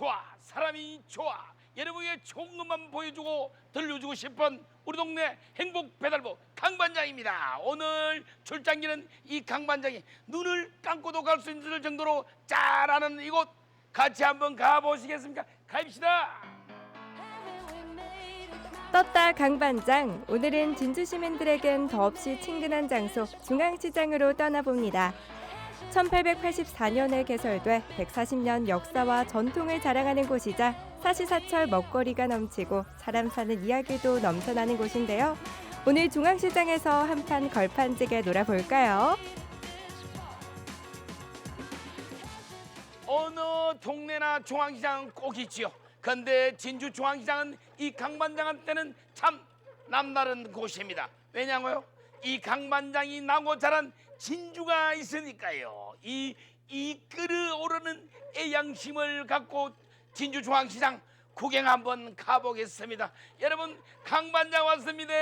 좋아 사람이 좋아. 여러분에게 좋은 것만 보여주고 들려주고 싶은 우리 동네 행복 배달부 강반장입니다. 오늘 출장기는 이 강반장이 눈을 감고도 갈 수 있을 정도로 잘 아는 이곳. 같이 한번 가보시겠습니까? 갑시다. 떴다 강반장 오늘은 진주 시민들에겐 더없이 친근한 장소 중앙시장으로 떠나봅니다. 1884년에 개설돼 140년 역사와 전통을 자랑하는 곳이자 사시사철 먹거리가 넘치고 사람 사는 이야기도 넘쳐나는 곳인데요. 오늘 중앙시장에서 한판 걸판지게 놀아볼까요? 어느 동네나 중앙시장은 꼭 있지요. 근데 진주 중앙시장은 이 강반장한테는 참 남다른 곳입니다. 왜냐고요? 이 강반장이 나고 자란 진주가 있으니까요. 이, 이 끓어오르는 애양심을 갖고 진주 중앙시장 구경 한번 가보겠습니다. 여러분 강반장 왔습니다.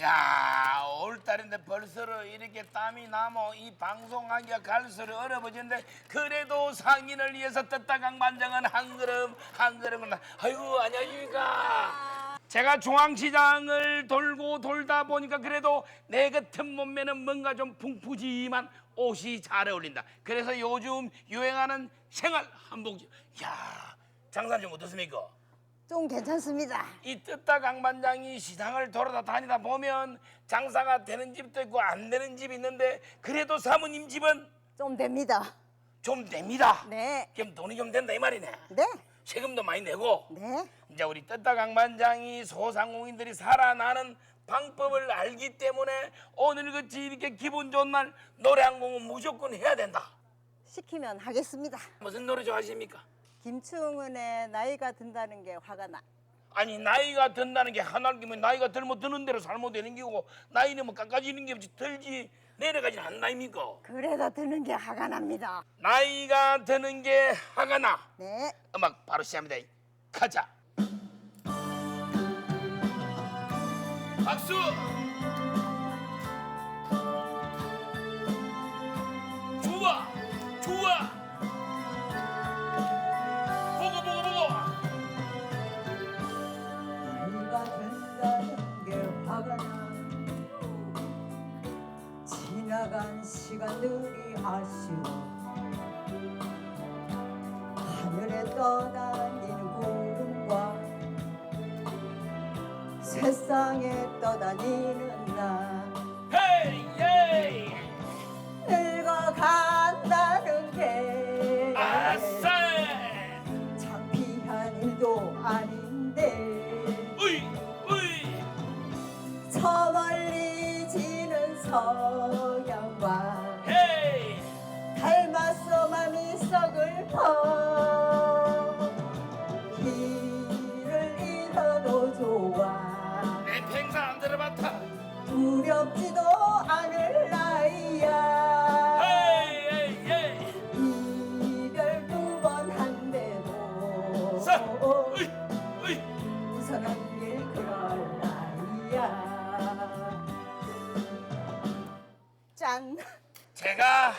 야, 올 달인데 벌써 이렇게 땀이 나면 이 방송하기가 갈수록 어려워지는데 그래도 상인을 위해서 떴다 강반장은 한 걸음 한 걸음을 나. 아이고 안녕하십니까. 제가 중앙시장을 돌고 돌다 보니까 그래도 내 같은 몸매는 뭔가 좀 풍푸지만 옷이 잘 어울린다. 그래서 요즘 유행하는 생활 한복이. 야, 장사 좀 어떻습니까? 좀 괜찮습니다. 이 뜯다 강반장이 시장을 돌아다 다니다 보면 장사가 되는 집도 있고 안 되는 집이 있는데 그래도 사모님 집은 좀 됩니다. 좀 됩니다. 네. 그럼 돈이 좀 된다 이 말이네. 네. 세금도 많이 내고 네. 이제 우리 뜯다 강반장이 소상공인들이 살아나는 방법을 알기 때문에 오늘 같이 이렇게 기분 좋은 날 노래 한 곡은 무조건 해야 된다. 시키면 하겠습니다. 무슨 노래 좋아하십니까? 김충은의 나이가 든다는 게 화가 나. 아니 나이가 든다는 게 하나님은 나이가 들면 드는 대로 살면 되는 거고 나이는 뭐 깎아지는 게 없지 들지 내려가지는 않나입니까? 그래도 드는 게 화가 납니다. 나이가 드는 게 화가 나 네. 음악 바로 시작합니다 가자 박수 지나간 시간들이 아쉬워. 하늘에 떠다니는 구름과 세상에 떠다니는 나. 헤이 예이! 늙어간 두렵지도 않을 나이야. 헤이 헤이 헤이 이별 두 번 한데도 싸 으이 으이. 웃어난 길 그럴 나이야. 짠. 제가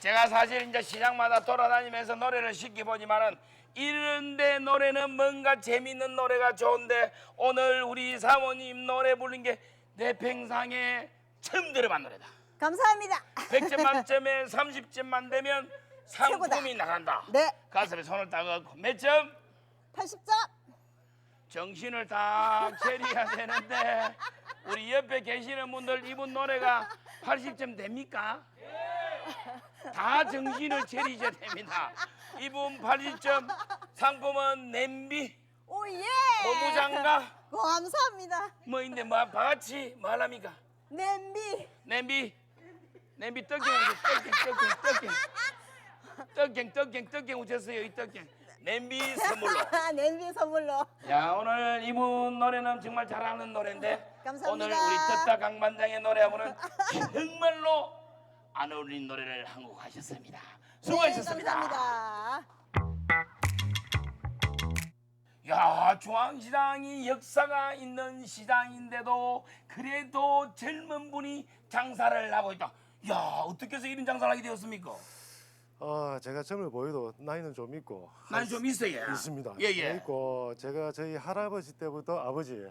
제가 사실 이제 시장마다 돌아다니면서 노래를 시켜보지만은 이런데 노래는 뭔가 재밌는 노래가 좋은데 오늘 우리 사모님 노래 부른 게 내 평상에 처음 들어본 노래다. 감사합니다. 100점 만점에 30점만 되면 상품이. 나간다. 네. 가슴에 손을 딱 얹고 몇 점? 80점. 정신을 딱 차려야 되는데 우리 옆에 계시는 분들 이분 노래가 80점 됩니까? 다 정신을 차리셔야 됩니다. 이분 80점 상품은 냄비, 오 예. 고무장갑 고 감사합니다. 뭐 있는데 뭐 바같이 말합니까? 냄비. 냄비, 냄비 떡갱 떡갱 떡갱 떡갱 떡갱 떡갱 떡갱 오셨어요 이 떡갱 냄비 선물로. 냄비 선물로. 야 오늘 이분 노래는 정말 잘하는 노래인데 감사합니다. 오늘 우리 뜻다 강반장의 노래하고는 정말로 안 어울리는 노래를 한 곡 하셨습니다. 수고하셨습니다. 네, 감사합니다. 야 중앙시장이 역사가 있는 시장인데도 그래도 젊은 분이 장사를 하고 있다. 야 어떻게 해서 이런 장사를 하게 되었습니까? 어, 제가 젊어 보여도 나이는 좀 있고 난 좀 있어요. 있습니다. 예, 예. 있고 제가 저희 할아버지 때부터 아버지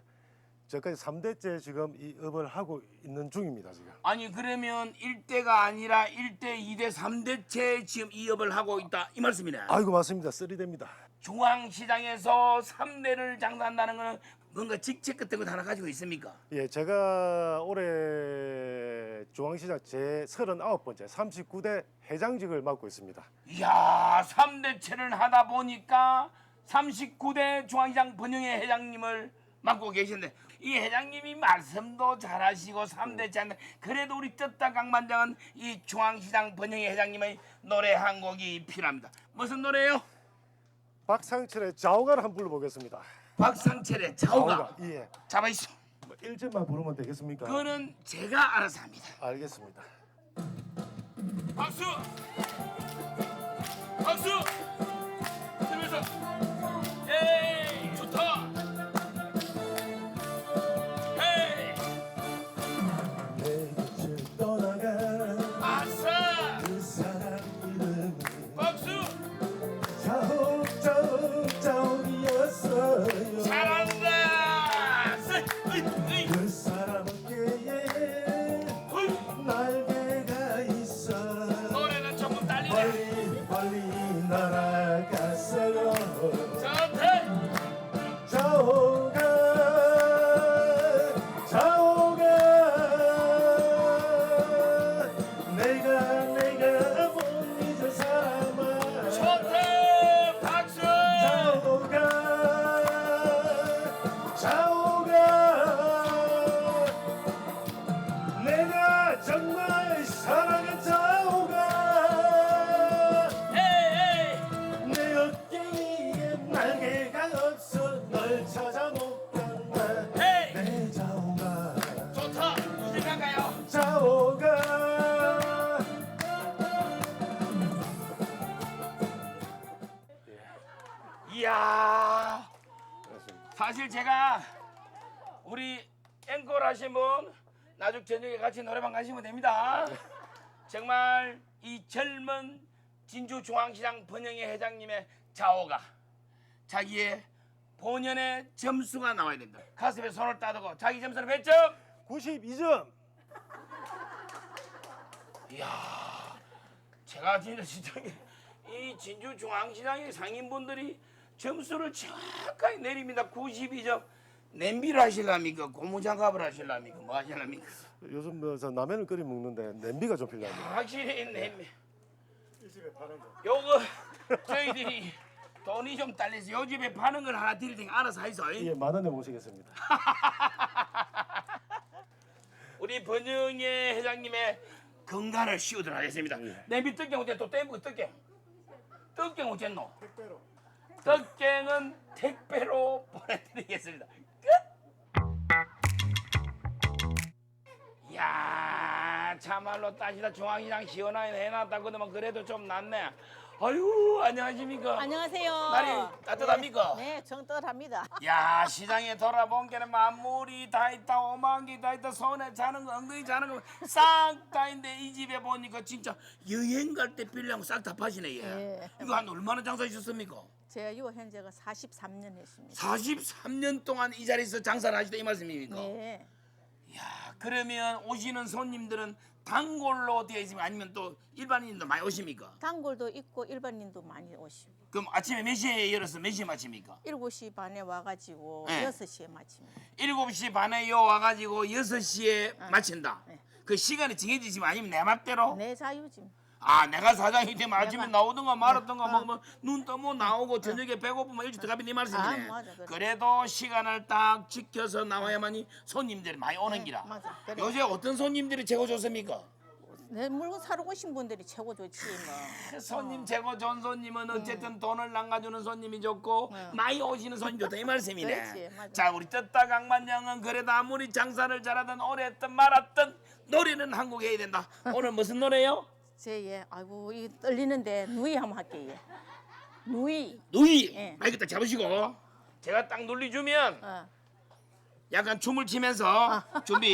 저까지 삼대째 지금 이 업을 하고 있는 중입니다 지금. 아니 그러면 1대가 아니라 1대, 2대, 3대째 지금 이 업을 하고 있다 이 말씀이네. 아이고 맞습니다. 쓰리대입니다. 중앙시장에서 3대를 장사한다는 거는 뭔가 직책 같은 거 하나 가지고 있습니까? 예, 제가 올해 중앙시장 제 39번째 39대 회장직을 맡고 있습니다. 이야 3대체를 하다 보니까 39대 중앙시장 번영의 회장님을 맡고 계신데 이 회장님이 말씀도 잘하시고 3대체 한데 그래도 우리 뜯다 강반장은 이 중앙시장 번영의 회장님의 노래 한 곡이 필요합니다 무슨 노래요? 박상철의 자오가를 한번 불러보겠습니다. 박상철의 자오가 예. 잡아있어 뭐 1절만 부르면 되겠습니까? 그거는 제가 알아서 합니다 알겠습니다. 박수! 우리 앵콜 하신 분 나중 저녁에 같이 노래방 가시면 됩니다. 정말 이 젊은 진주중앙시장 번영의 회장님의 자오가 자기의 본연의 점수가 나와야 된다. 가슴에 손을 따두고 자기 점수는 몇 점? 92점. 제가 진짜 진짜 이 진주중앙시장의 상인분들이 점수를 정확하게 내립니다. 92점 냄비를 하실랍니까 고무장갑을 하실랍니까 뭐 하실랍니까. 요즘 뭐저 라면을 끓여 먹는데 냄비가 좀 필요합니다 확실히 냄비. 이 집에 파는 거. 요거 저희들이 돈이 좀 딸려서 요 집에 파는 걸 하나 드릴 테니까 알아서 하이소. 예, 만 원에 모시겠습니다. 우리 번영의 회장님의 건강을 씌우도록 하겠습니다. 예. 냄비 떡갱 어째 또 떼먹어 떡갱 떡갱 어쨌노. 택배로. 떡갱은 택배로 보내드리겠습니다. 야 참말로 따시다 중앙시장 시원하게 해놨다 그러면 그래도 좀 낫네. 아유 안녕하십니까. 안녕하세요. 날이 따뜻합니까? 네, 정떨합니다. 야 시장에 돌아본 게는 만물이 다 있다 오만기 다 있다 손에 자는 거 엉덩이 자는 거 싹 다 있는데 이 집에 보니까 진짜 여행 갈 때 빌려고 싹 다 파시네 얘. 예. 이거 한 얼마나 장사하셨습니까? 제가 요 현재가 43년 했습니다. 43년 동안 이 자리에서 장사를 하시다 이 말씀입니까? 네. 야 그러면 오시는 손님들은 단골로 되어 있으면 아니면 또 일반인도 많이 오십니까? 단골도 있고 일반인도 많이 오시고. 그럼 아침에 몇 시에 열어서 몇 시에 마칩니까? 7시 반에 와가지고 네. 6시에 마칩니다. 7시 반에 요 와가지고 6시에 마친다. 네. 그 시간이 정해지지만 아니면 내 맘대로? 내 자유지. 아 내가 사장이 되면 아침에 나오든가 말았든가 어. 뭐눈 뜨면 나오고 저녁에 배고프면 일찍 들어가면 네 말씀이네. 아, 맞아, 그래. 그래도 시간을 딱 지켜서 나와야만이 손님들이 많이 오는 네, 기라. 맞아, 그래. 요새 어떤 손님들이 최고 좋습니까? 내 물건 사러 오신 분들이 최고 좋지 뭐. 그 손님 최고 좋은 손님은 어쨌든 돈을 남가주는 손님이 좋고 네. 많이 오시는 손님 좋다 이 말씀이네. 그렇지, 맞아. 자 우리 뜯다 강반장은 그래도 아무리 장사를 잘하든 오래 했든 말았든 노래는 한곡 해야 된다. 오늘 무슨 노래요? 제예, 아이고 이 떨리는데 누이 한번 할게요. 예. 누이. 누이 예. 마이크 딱 잡으시고 제가 딱 눌러주면 어. 약간 춤을 치면서 준비.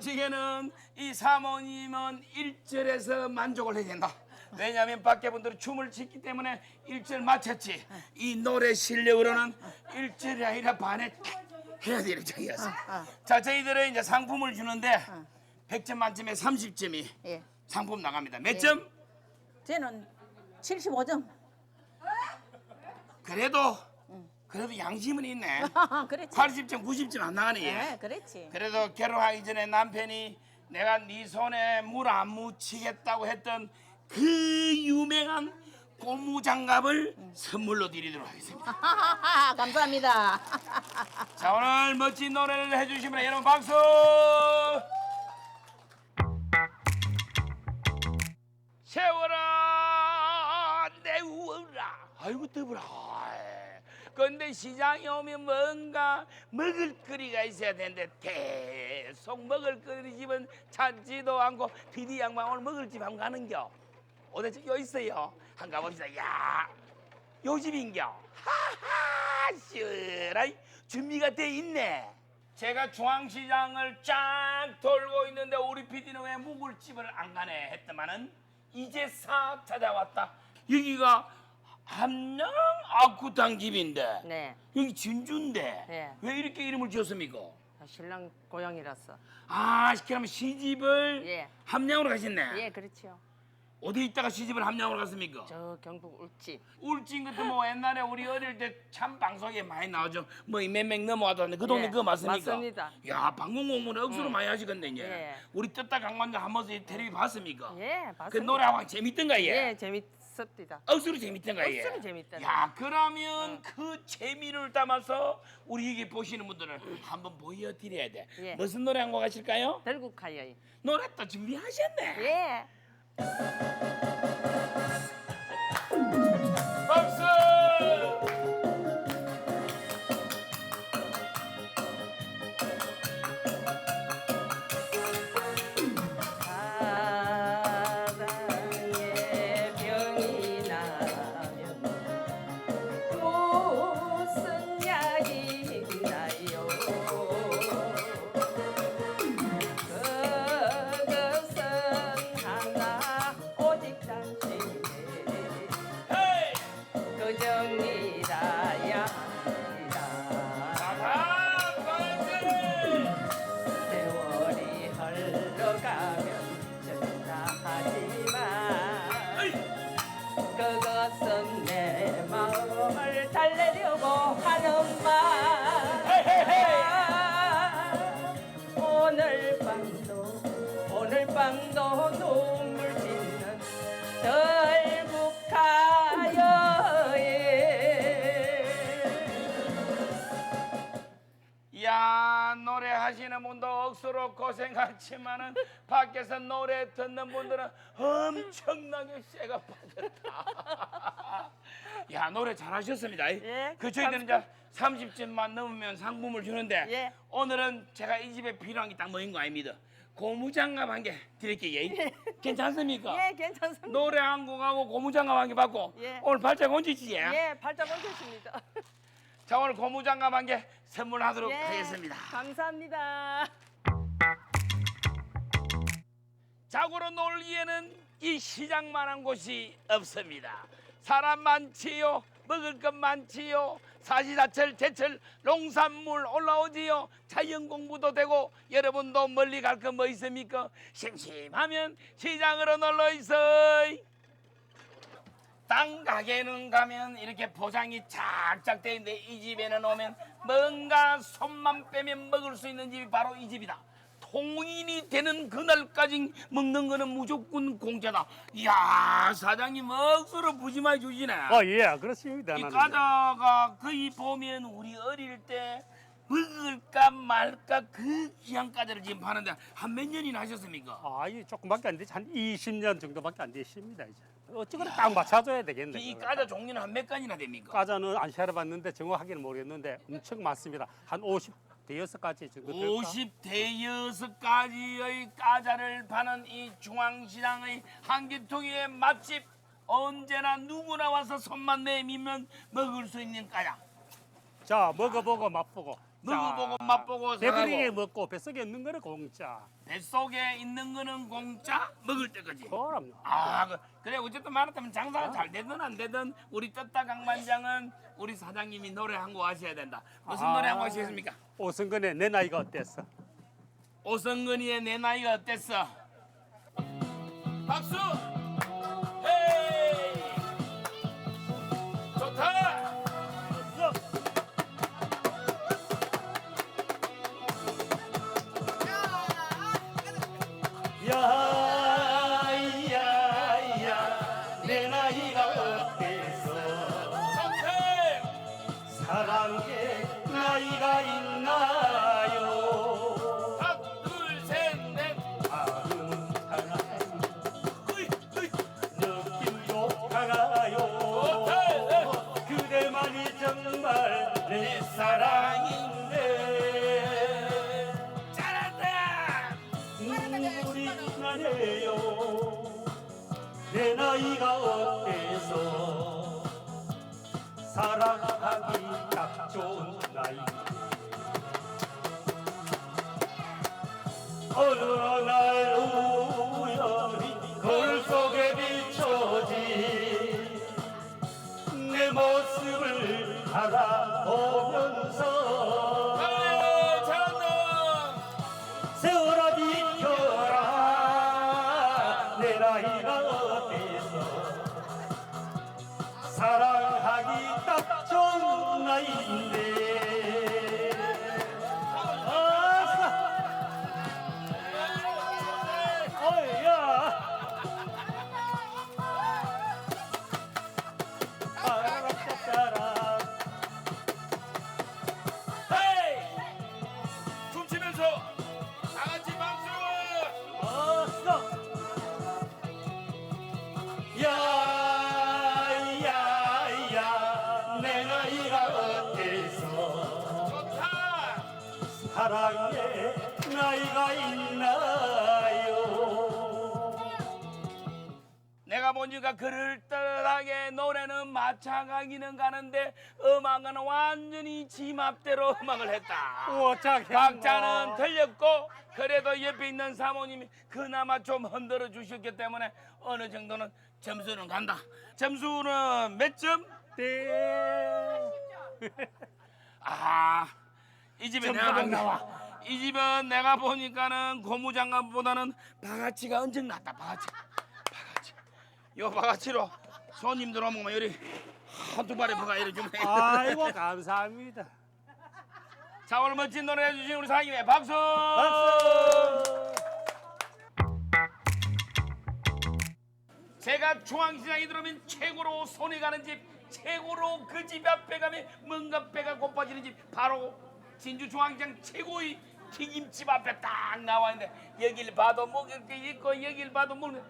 솔직히는 이 사모님은 일절에서 만족을 해야 된다. 왜냐하면 밖에 분들이 춤을 췄기 때문에 일절 맞췄지. 이 노래 실력으로는 일절이 아니라 반에 해야 되는 장이었어. 자, 저희들은 이제 상품을 주는데 100점 만점에 30점이 예. 상품 나갑니다. 몇 점? 저는 75점. 그래도 그래도 양심은 있네. 그렇지. 80점, 90점 안 나가네. 얘. 네, 그렇지. 그래도 결혼하기 전에 남편이 내가 네 손에 물 안 묻히겠다고 했던 그 유명한 고무장갑을 선물로 드리도록 하겠습니다. 감사합니다. 자 오늘 멋진 노래를 해주시면 여러분 박수. 세월아 내우어라. 아이고 더불어. 근데 시장에 오면 뭔가 먹을거리가 있어야 되는데 계속 먹을거리 집은 찾지도 않고 비디 양반 오늘 먹을 집 한번 가는겨. 어디 저기 있어요. 한번 가봅시다. 야, 요 집인겨. 하하, 시원하이 준비가 돼 있네. 제가 중앙시장을 쫙 돌고 있는데 우리 PD는 왜 묵을집을 안 가네 했더만은 이제 싹 찾아왔다. 여기가 함양 아쿠탕 집인데 네, 여기 진주인데 네. 왜 이렇게 이름을 지었습니까? 신랑 고향이라서. 아, 그러면 시집을 예. 함양으로 가셨네. 예, 그렇죠. 어디 있다가 시집을 함양으로 갔습니까? 저 경북 울진. 울진 같은 뭐 옛날에 우리 어릴 때 참 방송에 많이 나오죠. 뭐몇명 넘어와도 그 동네 예, 그거 맞습니까? 맞습니다. 야 방송 공부는 억수로 많이 하시겠네 이제. 예. 우리 떴다 강반장 한 번씩 텔레비 봤습니까? 예. 그 노래하고 재밌던가 얘. 예, 재밌 습니다. 억수로 재밌던가 얘. 억수로 재밌더라. 야 그러면 그 재미를 담아서 우리 이게 보시는 분들은 한번 보여드려야 돼. 예. 무슨 노래 한 곡 하실까요? 들국하여. 노래 또 준비하셨네. 예. 고생하지만은 밖에서 노래 듣는 분들은 엄청나게 쇠가 빠졌다. 야 노래 잘하셨습니다. 예, 그 저희들은 이제 30점만 넘으면 상품을 주는데 예. 오늘은 제가 이 집에 필요한 게 딱 뭐인 거 아닙니다. 고무장갑 한 개 드릴게요. 괜찮습니까? 예 괜찮습니다 노래 한 곡하고 고무장갑 한 개 받고 예. 오늘 발짝 얹으시지? 예 발작 얹으십니다 자 오늘 고무장갑 한 개 선물하도록 예, 하겠습니다. 감사합니다 자고로 놀기에는 이 시장만한 곳이 없습니다. 사람 많지요, 먹을 것 많지요, 사시사철 제철 농산물 올라오지요, 자연 공부도 되고 여러분도 멀리 갈 거 뭐 있습니까? 심심하면 시장으로 놀러 있어. 땅 가게는 가면 이렇게 포장이 착착 돼 있는데 이 집에는 오면 뭔가 손만 빼면 먹을 수 있는 집이 바로 이 집이다. 통인이 되는 그날까지 먹는 거는 무조건 공짜다. 이야 사장님 억수로 부심하게 주시네. 아, 예, 그렇습니다. 이 나는. 과자가 거의 보면 우리 어릴 때 먹을까 말까 그 귀한 과자를 지금 파는데 한 몇 년이나 하셨습니까? 아, 이 조금밖에 안 되지. 한 20년 정도밖에 안 됐습니다, 이제. 어찌그래 딱 맞춰줘야 되겠네. 이. 과자 종류는 한 몇 가지나 됩니까? 과자는 안 세어봤는데 정확하게는 모르겠는데 엄청 많습니다. 한 50, 대여섯 가지 정도 될까? 50대 여섯 가지의 과자를 파는 이 중앙시장의 한기통의 맛집 언제나 누구나 와서 손만 내밀면 먹을 수 있는 과자 자, 먹어보고 맛보고 먹어보고 맛보고 배부리게 먹고 뱃속에 있는 거는 공짜. 뱃속에 있는 거는 공짜 먹을 때까지. 그럼요. 아 그, 그래 어쨌든 말하자면 장사가 잘 되든 안 되든 우리 떴다 강반장은 우리 사장님이 노래 한 곡 하셔야 된다. 무슨 아. 노래 한 곡 하시겠습니까? 오승근의 내 나이가 어땠어? 오성근이의 내 나이가 어땠어? 박수! 내 나이가 어때서? 사랑하기 딱 좋은 나이. 어느 날 우연히 거울 속에 비춰진 내 모습을 바라보면서 그럴듯하게 노래는 마차 가기는 가는데 음악은 완전히 지 맘대로 음악을 했다. 오자 박자는 틀렸고 그래도 옆에 있는 사모님이 그나마 좀 흔들어 주셨기 때문에 어느 정도는 점수는 간다. 점수는 몇 점? 네. 아, 이 집에 내가 점수는 안 나와. 이 집은 내가 보니까는 고무장갑보다는 바가지가 엄청 낫다. 바가지. 요 바가지로 손님들 오면 요리 한두 발에 버가 이래 주면. 아이고 감사합니다 자 오늘 멋진 노래 해주신 우리 사장님의 박수. 박수 제가 중앙시장에 들어오면 최고로 손이 가는 집, 최고로 그 집 앞에 가면 뭔가 배가 고파지는 집 바로 진주 중앙시장 최고의 튀김집 앞에 딱 나와 있는데 여길 봐도 먹을 게 있고 여길 봐도 먹는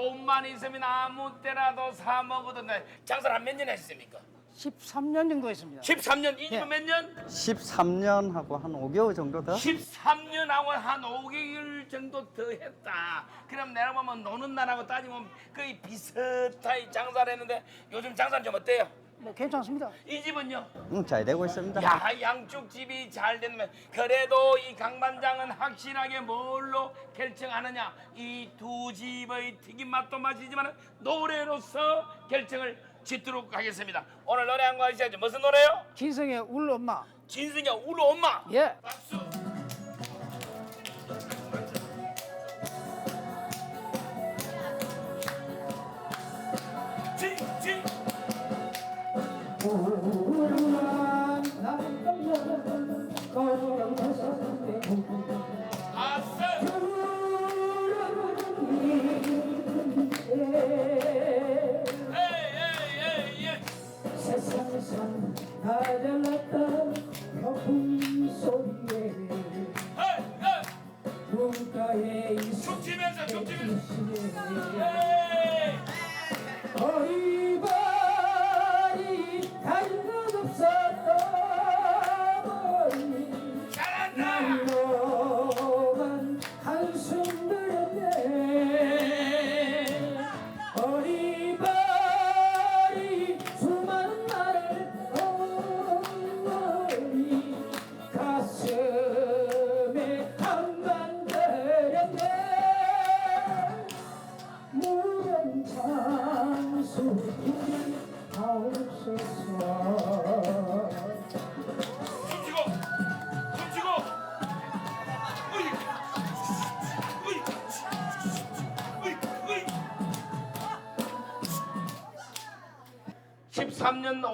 돈만 있으면 아무 때라도 사 먹어도 돼. 장사를 한 몇 년 했습니까? 13년 정도 했습니다. 13년, 이 집은 예. 몇 년? 13년 하고 한 5개월 정도 더. 13년 하고 한 5개월 정도 더 했다. 그럼 내가 보면 노는 날하고 따지면 거의 비슷하게 장사를 했는데 요즘 장사는 좀 어때요? 뭐 괜찮습니다. 이 집은요? 응, 잘 되고 있습니다. 야 양쪽 집이 잘 되면 그래도 이 강반장은 확실하게 뭘로 결정하느냐 이 두 집의 튀김 맛도 맛이지만 노래로서 결정을 짓도록 하겠습니다 오늘 노래 한 거 하시죠 무슨 노래요? 기성의 울 엄마. 진승이 우리 엄마 예. 박수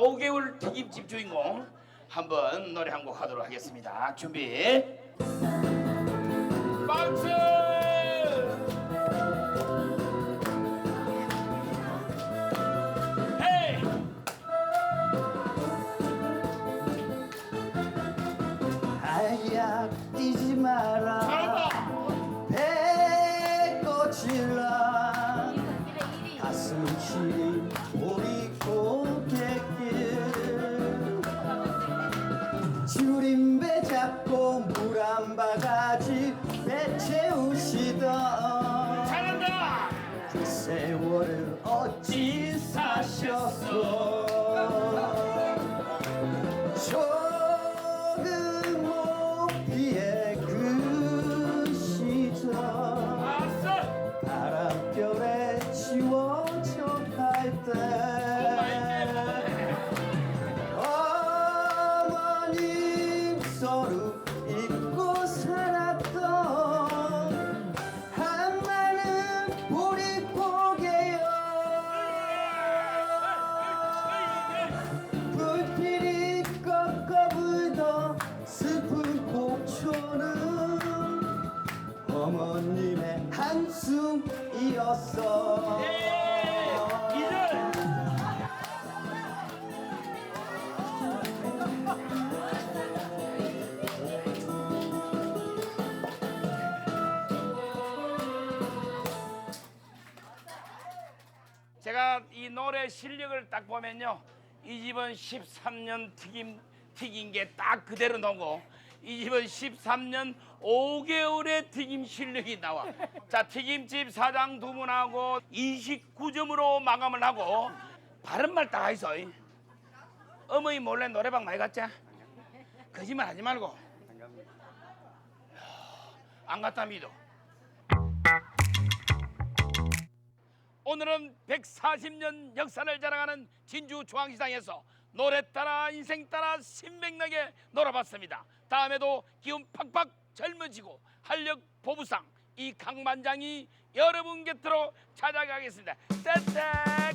5개월 튀김집 주인공 한번 노래 한 곡 하도록 하겠습니다. 준비. 박수! 실력을 딱 보면요. 이 집은 13년 튀김 튀긴 게 딱 그대로 나오고 이 집은 13년 5개월의 튀김 실력이 나와. 자 튀김집 사장 두 분하고 29점으로 마감을 하고 바른 말다 있어 어머니 몰래 노래방 많이 갔자 거짓말 하지 말고. 안 갔다 믿어 오늘은 140년 역사를 자랑하는 진주 중앙시장에서 노래 따라 인생 따라 신명나게 놀아봤습니다. 다음에도 기운 팍팍 젊어지고 활력 보부상 이 강반장이 여러분 곁으로 찾아가겠습니다. 따딱